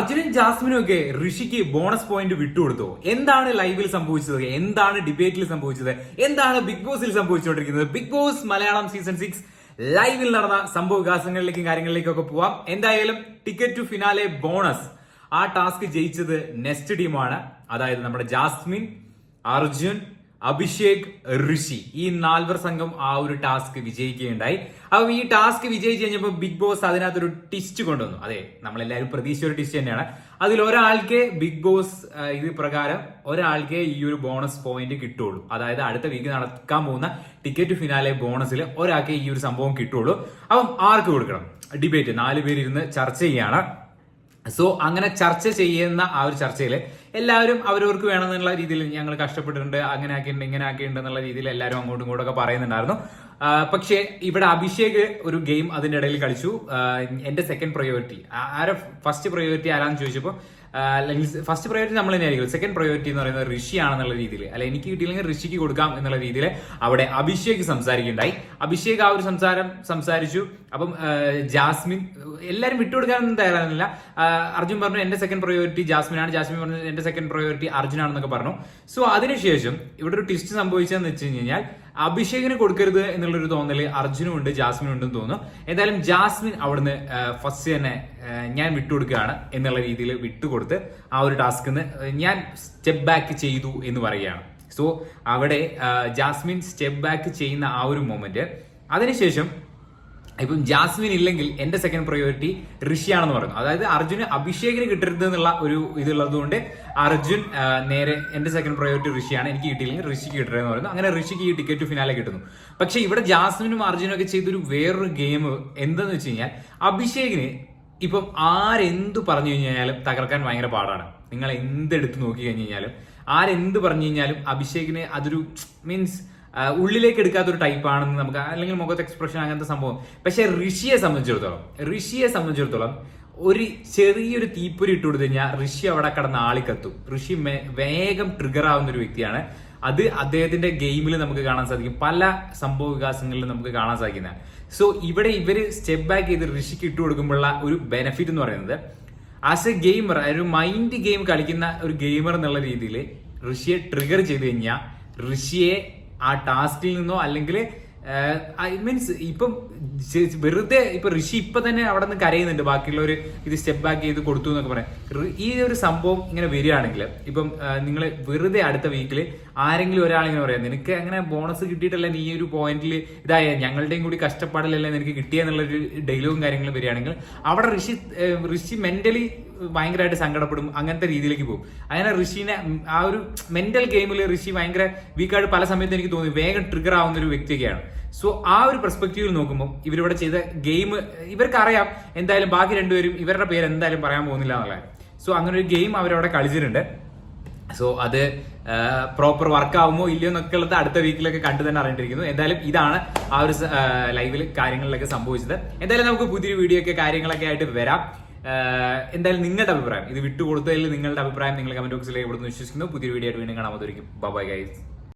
അർജുനും ജാസ്മിനും ഒക്കെ ഋഷിക്ക് ബോണസ് പോയിന്റ് വിട്ടുകൊടുത്തു? എന്താണ് ലൈവിൽ സംഭവിച്ചത്? എന്താണ് ഡിബേറ്റിൽ സംഭവിച്ചത്? എന്താണ് ബിഗ് ബോസിൽ സംഭവിച്ചുകൊണ്ടിരിക്കുന്നത്? Big boss Malayalam season six ലൈവിൽ നടന്ന സംഭവ വികാസങ്ങളിലേക്കും കാര്യങ്ങളിലേക്കും ഒക്കെ പോവാം. എന്തായാലും ടിക്കറ്റ് ടു ഫിനാലെ ബോണസ് ആ ടാസ്ക് ജയിച്ചത് നെക്സ്റ്റ് ടീമാണ് അതായത് നമ്മുടെ ജാസ്മിൻ അർജുൻ അഭിഷേക് ഋഷി. ഈ നാൽവർ സംഘം ആ ഒരു ടാസ്ക് വിജയിക്കുകയുണ്ടായി. അപ്പം ഈ ടാസ്ക് വിജയിച്ചു കഴിഞ്ഞപ്പോൾ ബിഗ് ബോസ് അതിനകത്തൊരു ടിസ്റ്റ് കൊണ്ടുവന്നു. അതെ നമ്മളെല്ലാവരും പ്രതീക്ഷിച്ച ഒരു ടിസ്റ്റ് തന്നെയാണ്. അതിൽ ഒരാൾക്ക് ബിഗ് ബോസ് ഇത് പ്രകാരം ഒരാൾക്ക് ഈ ഒരു ബോണസ് പോയിന്റ് കിട്ടുള്ളൂ അതായത് അടുത്ത വീക്ക് നടക്കാൻ പോകുന്ന ടിക്കറ്റ് ഫിനാലെ ബോണസിൽ ഒരാൾക്ക് ഈ ഒരു സംഭവം കിട്ടുള്ളൂ അപ്പം ആർക്ക് കൊടുക്കണം? ഡിബേറ്റ് നാല് പേരിരുന്ന് ചർച്ച ചെയ്യാണ് സോ അങ്ങനെ ചർച്ച ചെയ്യുന്ന ആ ഒരു ചർച്ചയിൽ എല്ലാവരും അവരവർക്ക് വേണമെന്നുള്ള രീതിയിൽ ഞങ്ങൾ കഷ്ടപ്പെട്ടിട്ടുണ്ട് അങ്ങനെ ആക്കിയിട്ടുണ്ട് ഇങ്ങനെ ആക്കിയിട്ടുണ്ട് എന്നുള്ള രീതിയിൽ എല്ലാവരും അങ്ങോട്ടും ഇങ്ങോട്ടും ഒക്കെ പറയുന്നുണ്ടായിരുന്നു പക്ഷേ ഇവിടെ അഭിഷേക് ഒരു ഗെയിം അതിന്റെ ഇടയിൽ കളിച്ചു. എന്റെ സെക്കൻഡ് പ്രയോറിറ്റി ആരെ ഫസ്റ്റ് പ്രയോറിറ്റി ആരാന്ന് ചോദിച്ചപ്പോൾ അല്ലെങ്കിൽ ഫസ്റ്റ് പ്രയോറിറ്റി നമ്മൾ തന്നെയായിരിക്കും. സെക്കൻഡ് പ്രയോറിറ്റി എന്ന് പറയുന്നത് ഋഷി ആണെന്നുള്ള രീതിയിൽ. അല്ലെ എനിക്ക് കിട്ടിയില്ലെങ്കിൽ ഋഷിക്ക് കൊടുക്കാം എന്നുള്ള രീതിയിൽ അവിടെ അഭിഷേക് സംസാരിക്കുണ്ടായി അഭിഷേക് ആ ഒരു സംസാരം സംസാരിച്ചു. അപ്പം ജാസ്മിൻ എല്ലാവരും വിട്ടുകൊടുക്കാനൊന്നും തയ്യാറാകുന്നില്ല. ആ, അർജുൻ പറഞ്ഞു എന്റെ സെക്കൻഡ് പ്രയോറിറ്റി ജാസ്മിൻ ആണ് ജാസ്മിൻ പറഞ്ഞു എന്റെ സെക്കൻഡ് പ്രയോറിറ്റി അർജുൻ ആണെന്നൊക്കെ പറഞ്ഞു. സോ അതിനുശേഷം ഇവിടെ ഒരു ട്വിസ്റ്റ് സംഭവിച്ചതെന്ന് വെച്ച് കഴിഞ്ഞാൽ അഭിഷേകിന് കൊടുക്കരുത് എന്നുള്ളൊരു തോന്നൽ അർജുനും ഉണ്ട് ജാസ്മിനും ഉണ്ടെന്ന് തോന്നുന്നു. എന്തായാലും ജാസ്മിൻ അവിടുന്ന് ഫസ്റ്റ് തന്നെ ഞാൻ വിട്ടുകൊടുക്കുകയാണ് എന്നുള്ള രീതിയിൽ വിട്ടുകൊടുത്ത് ആ ഒരു ടാസ്ക് ഞാൻ സ്റ്റെപ്പ് ബാക്ക് ചെയ്തു എന്ന് പറയുകയാണ്. സോ അവിടെ ജാസ്മിൻ സ്റ്റെപ്പ് ബാക്ക് ചെയ്യുന്ന ആ ഒരു മൊമെന്റ് അതിനുശേഷം ഇപ്പം ജാസ്മിൻ ഇല്ലെങ്കിൽ എന്റെ സെക്കൻഡ് പ്രയോറിറ്റി ഋഷിയാണെന്ന് പറഞ്ഞു അതായത് അർജുന് അഭിഷേകിന് കിട്ടരുത് എന്നുള്ള ഒരു ഇതുള്ളത് കൊണ്ട് അർജുൻ നേരെ എന്റെ സെക്കൻഡ് പ്രയോറിറ്റി ഋഷിയാണ് എനിക്ക് കിട്ടിയില്ലെങ്കിൽ ഋഷിക്ക് കിട്ടരുതെന്ന് പറയുന്നു. അങ്ങനെ ഋഷിക്ക് ഈ ടിക്കറ്റ് ഫിനാലെ കിട്ടുന്നു. പക്ഷെ ഇവിടെ ജാസ്മിനും അർജുനും ഒക്കെ ചെയ്തൊരു വേറൊരു ഗെയിം എന്തെന്ന് വെച്ച് കഴിഞ്ഞാൽ അഭിഷേകിന് ഇപ്പം ആരെന്ത് പറഞ്ഞു കഴിഞ്ഞാലും തകർക്കാൻ ഭയങ്കര പാടാണ്. നിങ്ങൾ എന്തെടുത്ത് നോക്കി കഴിഞ്ഞ് കഴിഞ്ഞാലും. ആരെന്ത് പറഞ്ഞു കഴിഞ്ഞാലും അഭിഷേകിന് അതൊരു മീൻസ് ഉള്ളിലേക്ക് എടുക്കാത്തൊരു ടൈപ്പ് ആണെന്ന് നമുക്ക് അല്ലെങ്കിൽ മുഖത്ത് എക്സ്പ്രഷൻ അങ്ങനത്തെ സംഭവം. പക്ഷെ ഋഷിയെ സംബന്ധിച്ചിടത്തോളം ഋഷിയെ സംബന്ധിച്ചിടത്തോളം ഒരു ചെറിയൊരു തീപ്പൊരി ഇട്ട് കൊടുത്തു കഴിഞ്ഞാൽ ഋഷി അവിടെ കടന്ന് ആളിക്കത്തും. ഋഷി വേഗം ട്രിഗർ ആവുന്ന ഒരു വ്യക്തിയാണ്. അത് അദ്ദേഹത്തിന്റെ ഗെയിമിൽ നമുക്ക് കാണാൻ സാധിക്കും. പല സംഭവ വികാസങ്ങളിലും നമുക്ക് കാണാൻ സാധിക്കുന്ന സോ ഇവിടെ ഇവർ സ്റ്റെപ്പ് ബാക്ക് ചെയ്ത് ഋഷിക്ക് ഇട്ട് കൊടുക്കുമ്പോഴുള്ള ഒരു ബെനിഫിറ്റ് എന്ന് പറയുന്നത് ആസ് എ ഗെയിമർ ഒരു മൈൻഡ് ഗെയിം കളിക്കുന്ന ഒരു ഗെയിമർ എന്നുള്ള രീതിയിൽ ഋഷിയെ ട്രിഗർ ചെയ്ത് കഴിഞ്ഞാൽ ഋഷിയെ ആ ടാസ്കിൽ നിന്നോ അല്ലെങ്കിൽ ഐ മീൻസ് ഇപ്പം വെറുതെ ഇപ്പൊ ഋഷി ഇപ്പൊ തന്നെ അവിടെ നിന്ന് കരയുന്നുണ്ട്. ബാക്കിയുള്ളവർ ഇത് സ്റ്റെപ്പ് ബാക്ക് ചെയ്ത് കൊടുത്തു എന്നൊക്കെ പറയാം. ഈ ഒരു സംഭവം ഇങ്ങനെ വരികയാണെങ്കിൽ ഇപ്പം നിങ്ങൾ വെറുതെ അടുത്ത വീക്കിൽ ആരെങ്കിലും ഒരാൾ ഇങ്ങനെ പറയാം നിനക്ക് അങ്ങനെ ബോണസ് കിട്ടിയിട്ടല്ല നീ ഒരു പോയിന്റിൽ ഇതായ? ഞങ്ങളുടെയും കൂടി കഷ്ടപ്പാടിലല്ലേ നിനക്ക് കിട്ടിയെന്നുള്ളൊരു ഡയലോഗും കാര്യങ്ങളും വരികയാണെങ്കിൽ അവിടെ ഋഷി ഋഷി മെന്റലി ഭയങ്കരമായിട്ട് സങ്കടപ്പെടും അങ്ങനത്തെ രീതിയിലേക്ക് പോകും. അങ്ങനെ ഋഷിനെ ആ ഒരു മെന്റൽ ഗെയിമിൽ ഋഷി ഭയങ്കര വീക്കായിട്ട് പല സമയത്ത് എനിക്ക് തോന്നി വേഗം ട്രിഗർ ആവുന്ന ഒരു വ്യക്തിയൊക്കെയാണ്. സോ ആ ഒരു പെർസ്പെക്റ്റീവിൽ നോക്കുമ്പോൾ ഇവരിവിടെ ചെയ്ത ഗെയിം ഇവർക്ക് അറിയാം എന്തായാലും ബാക്കി രണ്ടുപേരും ഇവരുടെ പേര് എന്തായാലും പറയാൻ പോകുന്നില്ല എന്നുള്ളത്. സോ അങ്ങനെ ഒരു ഗെയിം അവരവിടെ കളിച്ചിട്ടുണ്ട്. സോ അത് പ്രോപ്പർ വർക്ക് ആവുമോ ഇല്ലയോ എന്നൊക്കെ ഉള്ളത് അടുത്ത വീക്കിലൊക്കെ കണ്ടു തന്നെ അറിയേണ്ടിയിരിക്കുന്നു എന്തായാലും ഇതാണ് ആ ഒരു ലൈവിൽ കാര്യങ്ങളിലൊക്കെ സംഭവിച്ചത്. എന്തായാലും നമുക്ക് പുതിയൊരു വീഡിയോ ഒക്കെ കാര്യങ്ങളൊക്കെ ആയിട്ട് വരാം. എന്തായാലും നിങ്ങളുടെ അഭിപ്രായം ഇത് വിട്ടുകൊടുത്തതിൽ നിങ്ങളുടെ അഭിപ്രായം നിങ്ങൾ കമന്റ് ബോക്സിലേക്ക് ഇവിടുന്ന് വിശ്വസിക്കുന്നു. പുതിയൊരു വീഡിയോ ആയിട്ട് വീണ്ടും കാണാൻ ബൈ ഗൈസ്